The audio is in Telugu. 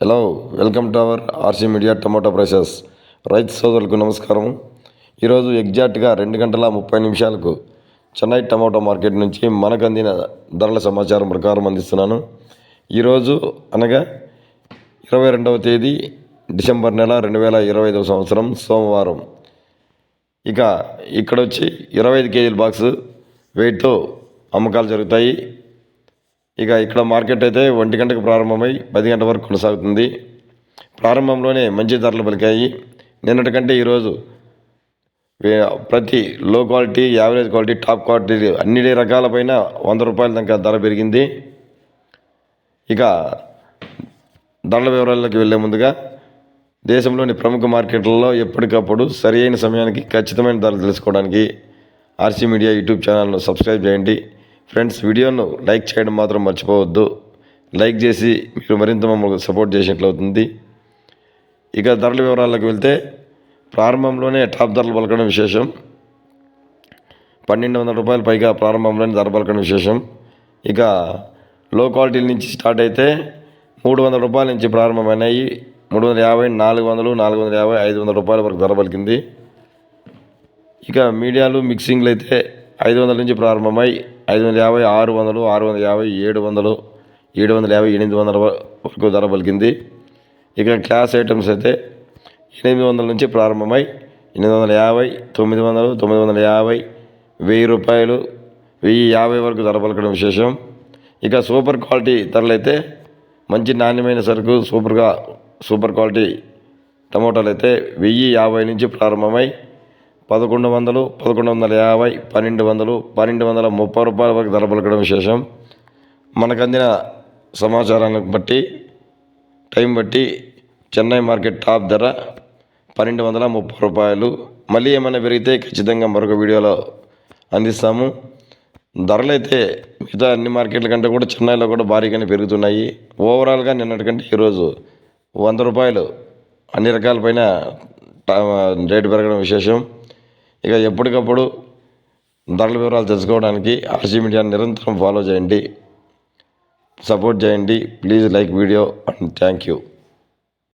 Hello welcome to our RC media tomato prices రైతు సోదరులకు నమస్కారం ఈరోజు ఎగ్జాక్ట్గా రెండు గంటల ముప్పై నిమిషాలకు చెన్నై టమాటో మార్కెట్ నుంచి మనకు అందిన ధరల సమాచారం ప్రకారం అందిస్తున్నాను. ఈరోజు అనగా ఇరవై రెండవ తేదీ డిసెంబర్ నెల రెండు వేల ఇరవై ఐదవ సంవత్సరం సోమవారం. ఇక ఇక్కడ వచ్చి ఇరవై ఐదు కేజీల బాక్స్ వెయిట్తో అమ్మకాలు జరుగుతాయి. ఇక ఇక్కడ మార్కెట్ అయితే ఒంటి గంటకు ప్రారంభమై పది గంటల వరకు కొనసాగుతుంది. ప్రారంభంలోనే మంచి ధరలు పలికాయి. నిన్నటి కంటే ఈరోజు ప్రతి low quality average quality top quality అన్ని రకాలపైన వంద రూపాయల దాకా ధర పెరిగింది. ఇక ధరల వివరాల్లోకి వెళ్ళే ముందుగా దేశంలోని ప్రముఖ మార్కెట్లలో ఎప్పటికప్పుడు సరి అయిన సమయానికి ఖచ్చితమైన ధరలు తెలుసుకోవడానికి ఆర్సీ మీడియా యూట్యూబ్ ఛానల్ను సబ్స్క్రైబ్ చేయండి. ఫ్రెండ్స్ వీడియోను లైక్ చేయడం మాత్రం మర్చిపోవద్దు. లైక్ చేసి మీరు మరింత మమ్మల్ని సపోర్ట్ చేసినట్లు అవుతుంది ఇక ధరల వివరాలకు వెళ్తే ప్రారంభంలోనే టాప్ ధరలు పలకడం విశేషం. పన్నెండు వందల రూపాయలు పైగా ప్రారంభంలోనే ధర పలకడం విశేషం. ఇక లో క్వాలిటీ నుంచి స్టార్ట్ అయితే మూడు వందల రూపాయల నుంచి ప్రారంభమైనాయి. మూడు వందల యాభై నాలుగు వందలు నాలుగు వందల యాభై ఐదు వందల రూపాయల వరకు ధర పలికింది. ఇక మీడియాలు మిక్సింగ్లు అయితే ఐదు వందల నుంచి ప్రారంభమై ఐదు వందల యాభై ఆరు వందలు ఆరు వందల యాభై ఏడు వందలు ఏడు వందల యాభై ఎనిమిది వందల వరకు ధర పలికింది. ఇక క్లాస్ ఐటమ్స్ అయితే ఎనిమిది వందల నుంచి ప్రారంభమై ఎనిమిది వందల యాభై తొమ్మిది వందలు తొమ్మిది వందల యాభై వెయ్యి రూపాయలు వెయ్యి యాభై వరకు ధర పలకడం విశేషం. ఇక సూపర్ క్వాలిటీ ధరలు అయితే మంచి నాణ్యమైన సరుకు సూపర్గా సూపర్ క్వాలిటీ టమోటాలు అయితే వెయ్యి యాభై నుంచి ప్రారంభమై పదకొండు వందలు పదకొండు వందల యాభై పన్నెండు వందలు పన్నెండు వందల ముప్పై రూపాయల వరకు ధర పలకడం విశేషం. మనకు అందిన సమాచారాన్ని బట్టి టైం బట్టి చెన్నై మార్కెట్ టాప్ ధర పన్నెండు వందల ముప్పై రూపాయలు. మళ్ళీ ఏమైనా పెరిగితే ఖచ్చితంగా మరొక వీడియోలో అందిస్తాము. ధరలు అయితే మిగతా అన్ని మార్కెట్ల కంటే కూడా చెన్నైలో కూడా భారీగానే పెరుగుతున్నాయి. ఓవరాల్గా నిన్నటి కంటే ఈరోజు వంద రూపాయలు అన్ని రకాల పైన టా- రేటు పెరగడం విశేషం. ఇక ఎప్పటికప్పుడు ధరల వివరాలు తెలుసుకోవడానికి ఆర్సీ మీడియాని నిరంతరం ఫాలో చేయండి. సపోర్ట్ చేయండి. Please like video and thank you